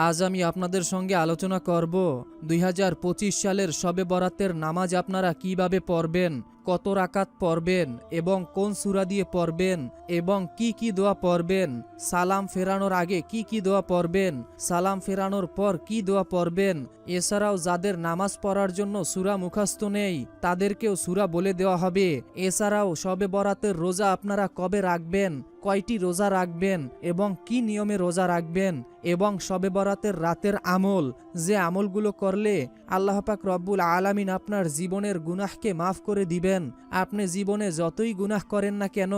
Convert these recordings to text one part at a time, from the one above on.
আজ আমি আপনাদের সঙ্গে আলোচনা করব দুই হাজার পঁচিশ সালের শবে বরাতের নামাজ আপনারা কীভাবে পড়বেন কত রাকাত পড়বেন এবং কোন সূরা দিয়ে পড়বেন এবং কি কি দোয়া পড়বেন? সালাম ফেরানোর আগে কি কি দোয়া পড়বেন? সালাম ফেরানোর পর কি দোয়া পড়বেন? এছাড়াও যাদের নামাজ পড়ার জন্য সুরা মুখস্থ নেই, তাদেরকেও সূরা বলে দেওয়া হবে। এছাড়াও শবে বরাতের রোজা আপনারা কবে রাখবেন? কয়টি রোজা রাখবেন এবং কি নিয়মে রোজা রাখবেন? এবং শবে বরাতের রাতের আমল, যে আমলগুলো করলে আল্লাহ পাক রব্বুল আলামিন আপনার জীবনের গুনাহকে মাফ করে দিবেন। আপনি জীবনে যতই গুনাহ করেন না কেন,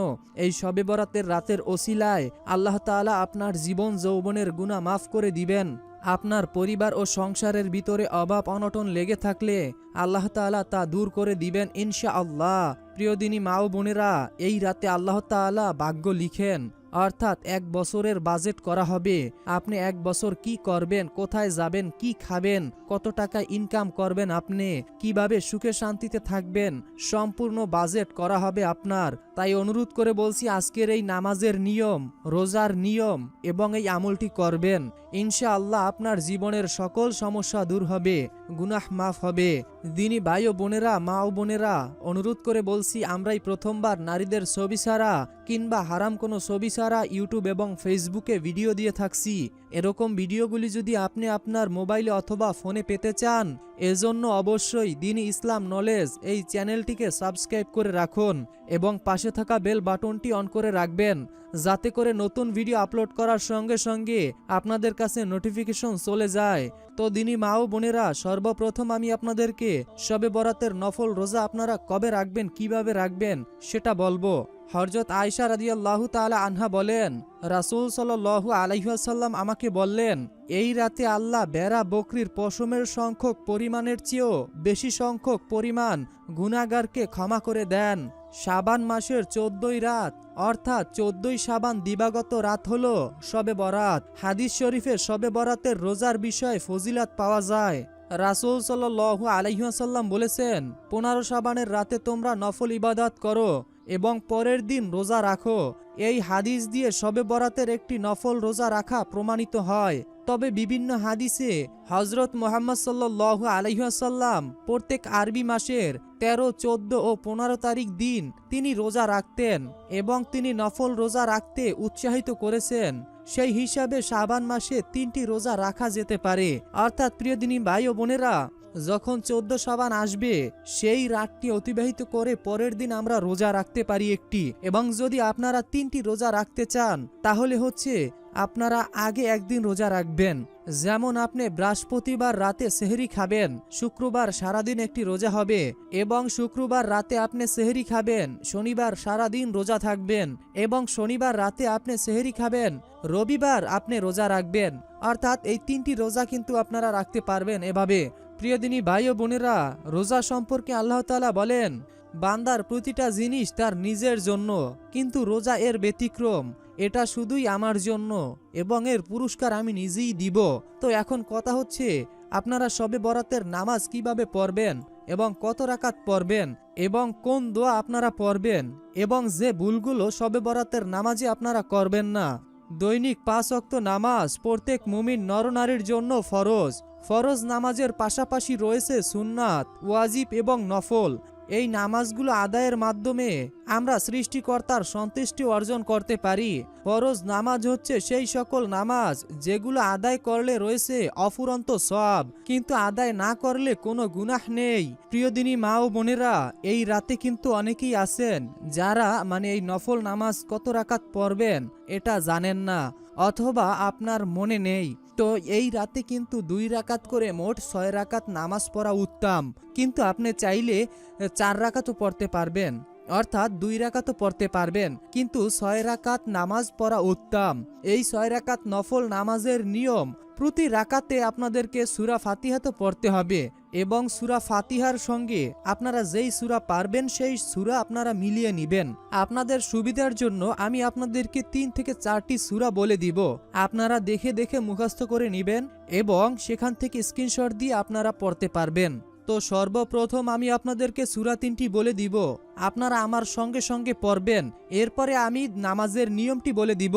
এই শবে বরাতের রাতের ওসিলায় আল্লাহ তালা আপনার জীবন যৌবনের গুণা মাফ করে দিবেন। আপনার পরিবার ও সংসারের ভিতরে অভাব অনটন লেগে থাকলে আল্লাহ তালা তা দূর করে দিবেন ইনশা আল্লাহ প্রিয়দিনী মা ও বোনেরা, এই রাতে আল্লাহ তালা ভাগ্য লিখেন। অর্থাৎ এক বছরের বাজেট করা হবে। আপনি এক বছর কি করবেন, কোথায় যাবেন, কি খাবেন, কত টাকা ইনকাম করবেন আপনি, কীভাবে সুখে শান্তিতে থাকবেন, সম্পূর্ণ বাজেট করা হবে আপনার। তাই অনুরোধ করে বলছি আজকের এই নামাজের নিয়ম, রোজার নিয়ম এবং এই আমলটি করবেন। ইনশা আল্লাহ আপনার জীবনের সকল সমস্যা দূর হবে, গুনাহ মাফ হবে। দিনী ভাই ও বোনেরা, মা ও বোনেরা, অনুরোধ করে বলছি আমরাই প্রথমবার নারীদের ছবি ছাড়া কিংবা হারাম কোনো ছবি ছাড়া ইউটিউব এবং ফেসবুকে ভিডিও দিয়ে থাকছি। এরকম ভিডিওগুলি যদি আপনি আপনার মোবাইলে অথবা ফোনে পেতে চান, এজন্য অবশ্যই দিন ইসলাম নলেজ এই চ্যানেলটিকে সাবস্ক্রাইব করে রাখুন এবং পাশে থাকা বেল বাটনটি অন করে রাখবেন, যাতে করে নতুন ভিডিও আপলোড করার সঙ্গে সঙ্গে আপনাদের কাছে নোটিফিকেশন চলে যায়। তো দিনী মা ও বোনেরা, সর্বপ্রথম আমি আপনাদেরকে শবে বরাতের নফল রোজা আপনারা কবে রাখবেন, কীভাবে রাখবেন সেটা বলব। হরজত আয়সা রাদিয়াল্লাহু তাআলা আনহা বলেন, রাসূল সাল্লাল্লাহু আলাইহি আমাকে বললেন, এই রাতে আল্লাহ বেড়া বকরির পশমের সংখ্যক পরিমাণের চেয়েও বেশি সংখ্যক পরিমাণ গুনাগারকে ক্ষমা করে দেন। সাবান মাসের চোদ্দই রাত, অর্থাৎ চোদ্দই সাবান দিবাগত রাত হল শবে বরাত। হাদিস শরীফে শবে বরাতের রোজার বিষয়ে ফজিলাত পাওয়া যায়। রাসূল সাল্লাল্লাহু আলাইহি ওয়াসাল্লাম বলেছেন, পনেরো সাবানের রাতে তোমরা নফল ইবাদত করো। এবং পরের দিন রোজা রাখো। এই হাদিস দিয়ে শবে বরাতের একটি নফল রোজা রাখা প্রমাণিত হয়। তবে বিভিন্ন হাদিসে হজরত মোহাম্মদ সাল্লু আলহাসাল্লাম প্রত্যেক আরবি মাসের তেরো, চোদ্দ ও পনেরো তারিখ দিন তিনি রোজা রাখতেন এবং তিনি নফল রোজা রাখতে উৎসাহিত করেছেন। সেই হিসাবে শাবান মাসে তিনটি রোজা রাখা যেতে পারে। অর্থাৎ প্রিয় দিনী ভাই ও বোনেরা যখন চোদ্দ সাবান আসবে, সেই রাতটি অতিবাহিত করে পরের দিন আমরা রোজা রাখতে পারি একটি। এবং যদি আপনারা তিনটি রোজা রাখতে চান, তাহলে হচ্ছে আপনারা আগে একদিন রোজা রাখবেন। যেমন আপনি বৃহস্পতিবার রাতে সেহরি খাবেন, শুক্রবার সারাদিন একটি রোজা হবে, এবং শুক্রবার রাতে আপনি সেহরি খাবেন, শনিবার সারাদিন রোজা থাকবেন, এবং শনিবার রাতে আপনি সেহরি খাবেন, রবিবার আপনি রোজা রাখবেন। অর্থাৎ এই তিনটি রোজা কিন্তু আপনারা রাখতে পারবেন এভাবে। প্রিয়দিনী ভাই ও বোনেরা, রোজা সম্পর্কে আল্লাহ তাআলা বলেন, বান্দার প্রতিটা জিনিস তার নিজের জন্য, কিন্তু রোজা এর ব্যতিক্রম, এটা শুধুই আমার জন্য, এবং এর পুরস্কার আমি নিজেই দিব। তো এখন কথা হচ্ছে, আপনারা সবে বরাতের নামাজ কীভাবে পড়বেন, এবং কত রাকাত পড়বেন, এবং কোন দোয়া আপনারা পড়বেন, এবং যে ভুলগুলো সবে বরাতের নামাজে আপনারা করবেন না। দৈনিক পাঁচ অক্ত নামাজ প্রত্যেক মুমিন নরনারীর জন্য ফরজ ফরজ নামাজের পাশাপাশি রয়েছে সুন্নাত, ওয়াজিব এবং নফল। এই নামাজগুলো আদায়ের মাধ্যমে আমরা সৃষ্টিকর্তার সন্তুষ্টি অর্জন করতে পারি। ফরজ নামাজ হচ্ছে সেই সকল নামাজ যেগুলো আদায় করলে রয়েছে অফুরন্ত সব কিন্তু আদায় না করলে কোনো গুনাহ নেই। প্রিয়দিনী মা ও বোনেরা, এই রাতে কিন্তু অনেকেই আছেন যারা মানে এই নফল নামাজ কত রাকাত পড়বেন এটা জানেন না, অথবা আপনার মনে নেই। তো এই রাতে কিন্তু দুই রাকাত করে মোট ছয় রাকাত নামাজ পড়া উত্তম। কিন্তু আপনি চাইলে চার রাকাতও পড়তে পারবেন। অর্থাৎ দুই রাকাতও পড়তে পারবেন। কিন্তু ছয় রাকাত নামাজ পড়া উত্তম। এই ছয় রাকাত নফল নামাজের নিয়ম প্রতি রাকাতে আপনাদেরকে সুরা ফাতিহা তো পড়তে হবে এবং সুরা ফাতিহার সঙ্গে আপনারা যেই সুরা পারবেন সেই সুরা আপনারা মিলিয়ে নিবেন। আপনাদের সুবিধার জন্য আমি আপনাদেরকে তিন থেকে চারটি সুরা বলে দিব। আপনারা দেখে দেখে মুখস্থ করে নিবেন এবং সেখান থেকে স্ক্রিনশট দিয়ে আপনারা পড়তে পারবেন। তো সর্বপ্রথম আমি আপনাদেরকে সুরা তিনটি বলে দিব। আপনারা আমার সঙ্গে সঙ্গে পড়বেন। এরপরে আমি নামাজের নিয়মটি বলে দিব।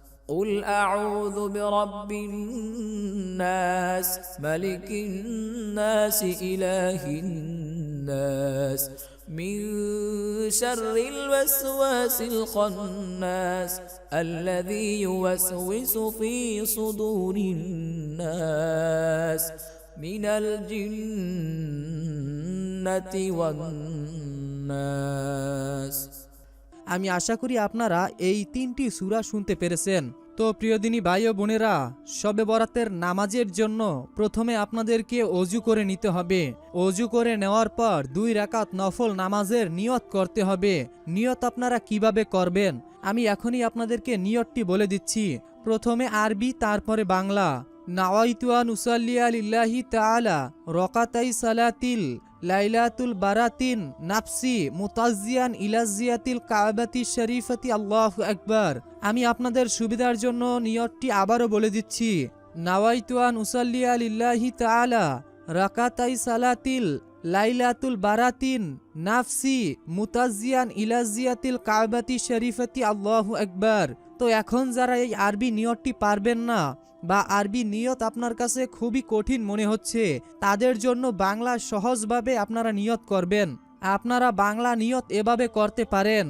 قل أعوذ برب الناس ملك الناس إله الناس من شر الوسواس الخناس الذي يوسوس في صدور الناس من الجنة والناس আমি আশা করি আপনারা এই তিনটি সূরা শুনতে পেরেছেন তো প্রিয় দিনী ভাই ও বোনেরা শবে বরাতের নামাজের জন্য প্রথমে আপনাদেরকে অজু করে নিতে হবে। অজু করে নেওয়ার পর দুই রাকাত নফল নামাজের নিয়ত করতে হবে। নিয়ত আপনারা কীভাবে করবেন? আমি এখনই আপনাদেরকে নিয়তটি বলে দিচ্ছি। প্রথমে আরবি, তারপরে বাংলা। নাওয়াইতুয়ান উসাল্লিয়া লিল্লাহি তাআলা রকাতাই সালাতিল লাইলাতুল বারাতিন নাফসি মুতাজিয়ান ইলাজিয়াতিল কাবাতি শরীফতি, আল্লাহ আকবার। আমি আপনাদের সুবিধার জন্য নিয়তটি আবারও বলে দিচ্ছি। নাওয়াইতুয়ান উসাল্লিয়া লিল্লাহি তাআলা রাকাতাই সালাতিল লাইলাতুল বারাতিন নাফসি মুতাজিয়ান ইলাজিয়াতিল কাবাতি শরীফতি, আল্লাহ আকবার। তো এখন যারা এই আরবি নিয়তটি পারবেন না বা আরবি নিয়ত আপনার কাছে খুবই কঠিন মনে হচ্ছে, তাদের জন্য বাংলা সহজভাবে আপনারা নিয়ত করবেন। আপনারা বাংলা নিয়ত এভাবে করতে পারেন,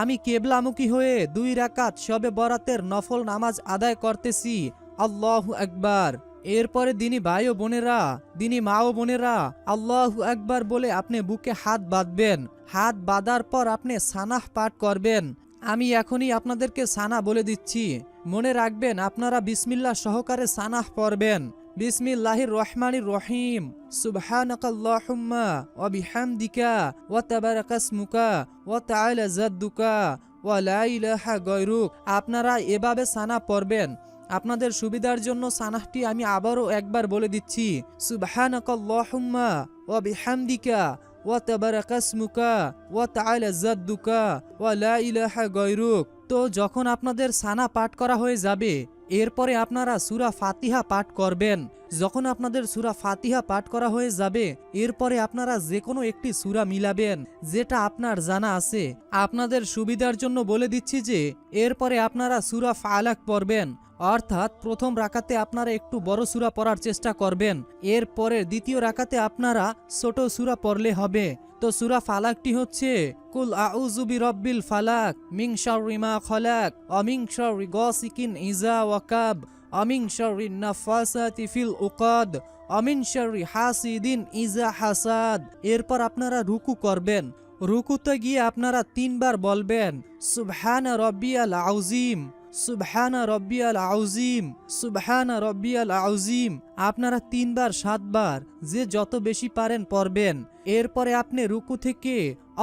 আমি কেবলামুখী হয়ে দুই রাকাত শবে বরাতের নফল নামাজ আদায় করতেছি, আল্লাহ একবার এরপরে দিনী ভাই ও বোনেরা, দিনী মা ও বোনেরা, আল্লাহ একবার বলে আপনি বুকে হাত বাঁধবেন। হাত বাঁধার পর আপনি সানাহ পাঠ করবেন। আমি এখনই আপনাদেরকে সানা বলে দিচ্ছি। মনে রাখবেন, আপনারা বিসমিল্লাহ সহকারে সানাহ পড়বেন। বিসমিল্লাহির রহমানির রহিম। সুবহানাকাল্লাহুম্মা ওয়া বিহামদিকা ওয়া তাবারাকাসমুকা ওয়া তাআলা জাদ্দুকা ওয়া লা ইলাহা গায়রুক। আপনারা এভাবে সানা পড়বেন। আপনাদের সুবিধার জন্য সানাহটি আমি আবারও একবার বলে দিচ্ছি। সুবহানাকাল্লাহুম্মা ওয়া বিহামদিকা ওয়া তাবারাকাসমুকা ওয়া তাআলা জাদ্দুকা ওয়া লা ইলাহা গায়রুক। তো যখন আপনাদের সানা পাঠ করা হয়ে যাবে, এরপরে আপনারা সুরা ফাতিহা পাঠ করবেন। যখন আপনাদের সুরা ফাতিহা পাঠ করা হয়ে যাবে, এরপরে আপনারা যে কোনো একটি সুরা মিলাবেন, যেটা আপনার জানা আছে। আপনাদের সুবিধার জন্য বলে দিচ্ছি যে, এরপরে আপনারা সুরা ফালাক পড়বেন। অর্থাৎ প্রথম রাকাতে আপনারা একটু বড় সুরা পড়ার চেষ্টা করবেন। এরপরে দ্বিতীয় রাকাতে আপনারা ছোট সুরা পড়লে হবে। তো সুরা ফালাকটি হচ্ছে, কুল আউজুবি রব্বিল ফালাক মিং শাররি খলাক অমিং শাররি গসিকিন ইজা ওয়াকাব অমিং শাররি নাফাসাতি ফিল উকাদ অমিন শাররি হাসিদিন ইজা হাসাদ। এরপর আপনারা রুকু করবেন। রুকুতে গিয়ে আপনারা তিনবার বলবেন, সুবহানা রব্বিয়াল আউজিম সুবহানা রব্বিয়াল আউজিম, সুবহানা রব্বিয়াল আউজিম। আপনারা তিনবার, সাতবার, যে যত বেশি পারেন পড়বেন। এরপরে আপনি রুকু থেকে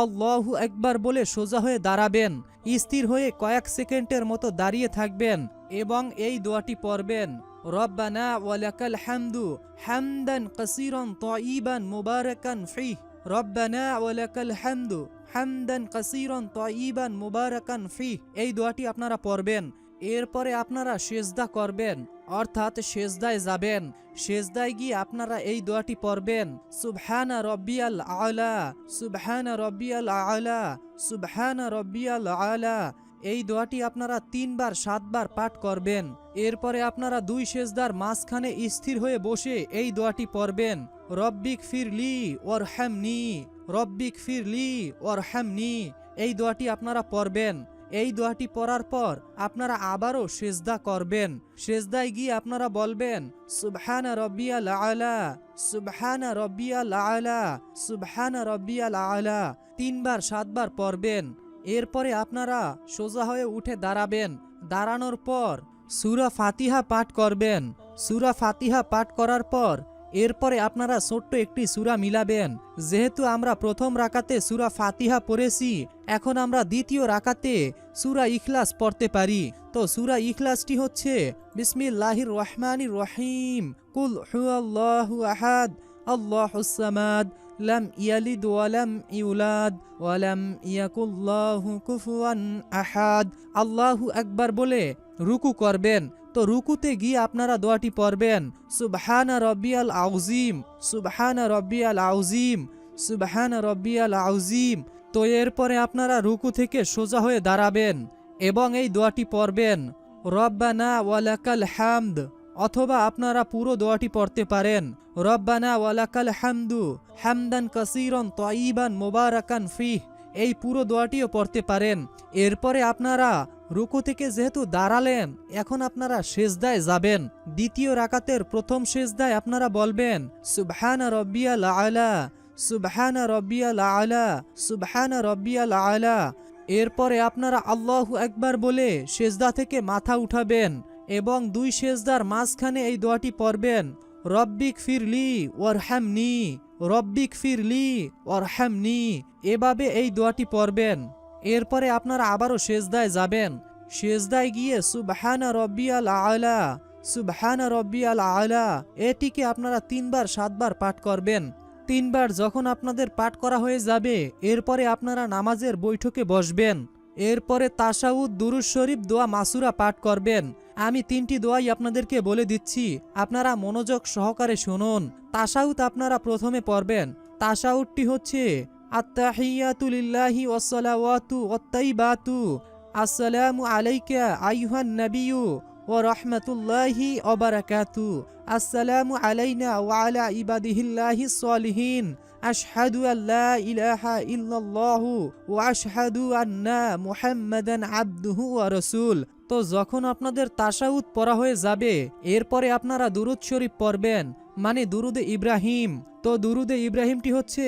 আল্লাহু একবার বলে সোজা হয়ে দাঁড়াবেন। স্থির হয়ে কয়েক সেকেন্ডের মতো দাঁড়িয়ে থাকবেন এবং এই দোয়াটি পড়বেন, রব্বানা ওয়ালাকাল হামদু হামদান কাসিরান তাইবান মুবারাকান ফিহ। রব্বানা ওয়ালাকাল হামদু হামদান কাসিরান তাইবান মুবারাকান ফিহ। এই দোয়াটি আপনারা পড়বেন। এরপরে আপনারা সেজদা করবেন, অর্থাৎ সেজদায় যাবেন। সেজদায় গিয়ে আপনারা এই দোয়াটি পড়বেন, সুবহানা রব্বিয়াল আলা, সুবহানা রব্বিয়াল আলা, সুবহানা রব্বিয়াল আলা। এই দোয়াটি আপনারা তিনবার, সাতবার পাঠ করবেন। এরপরে আপনারা দুই সেজদার মাঝখানে স্থির হয়ে বসে এই দোয়াটি পড়বেন, রব্বিক ফিরলি ওর হ্যামনি রব্বিক ফিরলি ওর হ্যামনি এই দোয়াটি আপনারা পড়বেন। এই দোয়াটি পড়ার পর আপনারা আবারও সেজদা করবেন। সেজদায় গিয়ে আপনারা বলবেন, সুবহানা রব্বিয়াল আলা, সুবহানা রব্বিয়াল আলা, সুবহানা রব্বিয়াল আলা। তিনবার, সাতবার পড়বেন। এরপরে আপনারা সোজা হয়ে উঠে দাঁড়াবেন। দাঁড়ানোর পর সুরা ফাতিহা পাঠ করবেন। সুরা ফাতিহা পাঠ করার পর এরপরে আপনারা ছোট্ট একটি সুরা মিলাবেন। যেহেতু আমরা প্রথম রাকাতে সুরা ফাতিহা পড়েছি, এখন আমরা দ্বিতীয় রাকাতে সুরা ইখলাস পড়তে পারি। তো সুরা ইখলাসটি হচ্ছে, বিসমিল্লাহির রহমানির রহিম। কুল হুয়াল্লাহু আহাদ, আল্লাহুস সামাদ, লাম ইয়ালিদ ওয়ালাম ইউলাদ ওয়ালাম ইয়াকুল্লাহু কুফুয়ান আহাদ। আল্লাহু আকবার বলে রুকু করবেন। তো রুকুতে গিয়ে আপনারা দোয়াটি পড়বেন। সুবহানা রব্বিয়াল আউজিম সুবহানা রব্বিয়াল আউজিম সুবহানা রব্বিয়াল আউজিম তো এরপরে আপনারা রুকু থেকে সোজা হয়ে দাঁড়াবেন এবং এই দোয়াটি পড়বেন। রব্বানা ওয়ালাকাল হামদ, অথবা আপনারা পুরো দোয়াটি পড়তে পারেন। রব্বানা ওয়ালাকাল হামদু, হামদান কাসিরন তয়িবান মোবারাকান ফিহ, এই পুরো দোয়াটিও পড়তে পারেন। এরপরে আপনারা রুকু থেকে যেহেতু দাঁড়ালেন, এখন আপনারা সেজদায় যাবেন। দ্বিতীয় রাকাতের প্রথম সেজদায় আপনারা বলবেন, সুবহানা রব্বিয়াল আলা, সুবহানা রব্বিয়াল আলা, সুবহানা রব্বিয়াল আলা। এরপরে আপনারা আল্লাহু একবার বলে সেজদা থেকে মাথা উঠাবেন এবং দুই সেজদার মাঝখানে এই দোয়াটি পড়বেন, রব্বিক ফিরলি ওয়ারহামনি, রব্বিক ফিরলি ওয়ারহামনি। এভাবে এই দোয়াটি পড়বেন। এরপরে আপনারা আবারও সেজদায় যাবেন। সেজদায় গিয়ে সুবহানা রব্বিয়াল আলা, সুবহানা রব্বিয়াল আলা, এটিকে আপনারা তিনবার, সাতবার পাঠ করবেন। তিনবার যখন আপনাদের পাঠ করা হয়ে যাবে, এরপরে আপনারা নামাজের বৈঠকে বসবেন। এরপরে তাসাউদ দুরুজ শরীফ, দোয়া মাসুরা পাঠ করবেন। আমি তিনটি দোয়াই আপনাদেরকে বলে দিচ্ছি, আপনারা মনোযোগ সহকারে শুনুন। তাসাউদ আপনারা প্রথমে পড়বেন। তাসাউদটি হচ্ছে আত্তাহিয়াতু লিল্লাহি ওয়াসসালাওয়াতু ওয়াত্তাইবাতু আসসালামু আলাইকা আইয়ুহান নাবিয়্যু ওয়া রাহমাতুল্লাহি ওয়া বারাকাতু। আসসালামু আলাইনা ওয়া আলা ইবাদিহিল্লাহিস সলিহিন। আশহাদু আল্লা ইলাহা ইল্লাল্লাহু ওয়া আশহাদু আন্না মুহাম্মাদান আবদুহু ওয়া রাসূল। তো যখন আপনাদের তাশাউদ পড়া হয়ে যাবে, এরপরে আপনারা দুরুদ শরীফ পড়বেন মানে দুরুদে ইব্রাহিম। তো দুরুদে ইব্রাহিমটি হচ্ছে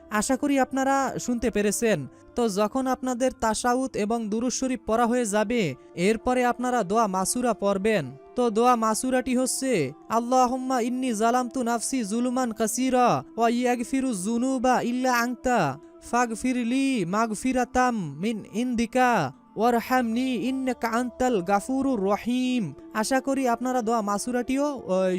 আশা করি আপনারা শুনতে পেরেছেন। তো যখন আপনাদের তাসাউত এবং দুরুশরীফ পড়া হয়ে যাবে, এরপরে আপনারা দোয়া মাসুরা পড়বেন। তো দোয়া মাসুরাটি হচ্ছে, আল্লাহম্মা ইন্নি জালামতু নাফসি জুলুমান কাসিরা ও ইয়াগফিরু যুনুবা ইল্লা আংতা ফাগফিরলি মাগফিরাতাম মিন ইন্দিকা। ওয়ারহামনি ইন্নাকা আনতাল গাফুরুর রহিম। আশা করি আপনারা দোয়া মাসুরাটিও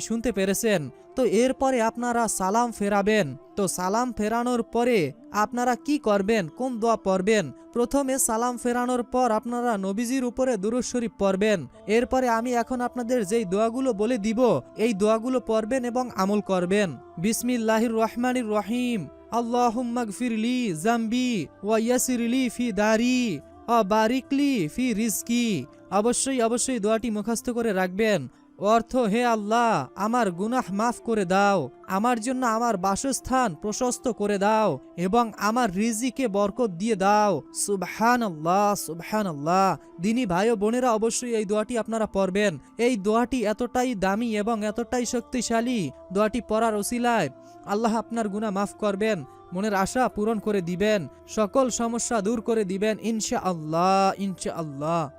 শুনতে পেরেছেন। তো এরপরে আপনারা সালাম ফেরাবেন। তো সালাম ফেরানোর পরে আপনারা কি করবেন? কোন দোয়া পড়বেন? প্রথমে সালাম ফেরানোর পর আপনারা নবীজির উপরে দুরুদ শরীফ পড়বেন। এরপরে আমি এখন আপনাদের যেই দোয়াগুলো বলে দিব, এই দোয়াগুলো পড়বেন এবং আমল করবেন। বিসমিল্লাহির রহমানির রহিম। আল্লাহ আল্লাহুম্মাগফিরলি জাম্বি ওয়া ইয়াসিরলি ফি দারি। বারিকলি ফি রিজকি। অবশ্যই অবশ্যই দোয়াটি মুখস্থ করে রাখবেন। অর্থ, হে আল্লাহ, আমার গুনাহ মাফ করে দাও। আমার জন্য আমার বাসস্থান প্রশস্ত করে দাও এবং আমার রিজিকে বরকত দিয়ে দাও। সুবহান আল্লাহ সুবহান আল্লাহ দিনী ভাই ও বোনেরা অবশ্যই এই দোয়াটি আপনারা পড়বেন। এই দোয়াটি এতটাই দামি এবং এতটাই শক্তিশালী। দোয়াটি পড়ার ওসিলায় আল্লাহ আপনার গুণা মাফ করবেন, মনের আশা পূরণ করে দিবেন, সকল সমস্যা দূর করে দিবেন ইনশা আল্লাহ ইনশা আল্লাহ